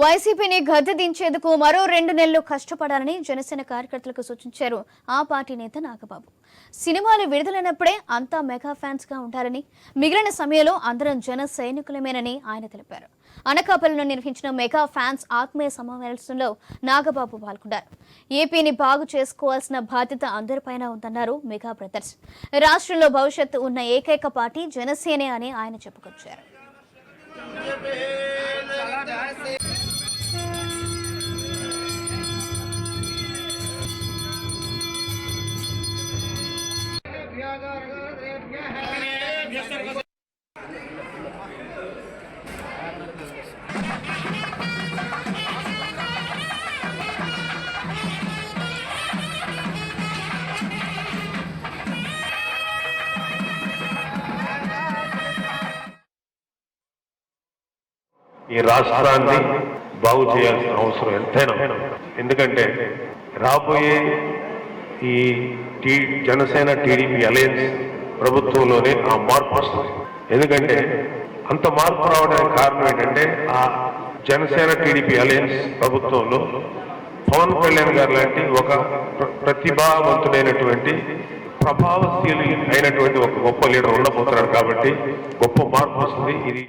వైసీపీని గద్దె దించేందుకు మరో రెండు నెలలు కష్టపడాలని జనసేన కార్యకర్తలకు సూచించారు ఆ పార్టీ నేత నాగబాబు. సినిమాలు విడుదలైనప్పుడే అంతా మెగా ఫ్యాన్స్గా ఉంటారని మిగిలిన సమయంలో అందరం జన సైనికులమేనని ఆయన తెలిపారు. అనకాపల్లిలో నిర్వహించిన మెగా ఫ్యాన్స్ ఆత్మీయ సమావేశంలో నాగబాబు పాల్గొన్నారు. ఏపీని బాగు చేసుకోవాల్సిన బాధ్యత అందరిపైన ఉందన్నారు మెగా బ్రదర్స్. రాష్ట్రంలో భవిష్యత్తు ఉన్న ఏకైక పార్టీ జనసేనే అని ఆయన చెప్పుకొచ్చారు. ఈ రాష్ట్రాన్ని బాగు చేయాల్సిన అవసరం ఎంతైనా ఎందుకంటే రాబోయే ఈ టీ జనసేన టీడీపీ అలయన్స్ ప్రభుత్వంలోనే ఆ మార్పు వస్తుంది. ఎందుకంటే అంత మార్పు రావడానికి కారణం ఏంటంటే ఆ జనసేన టీడీపీ అలయన్స్ ప్రభుత్వంలో పవన్ కళ్యాణ్ గారు లాంటి ఒక ప్రతిభావంతుడైనటువంటి ప్రభావశీలి అయినటువంటి ఒక గొప్ప లీడర్ ఉండబోతున్నాడు కాబట్టి గొప్ప మార్పు వస్తుంది. ఇది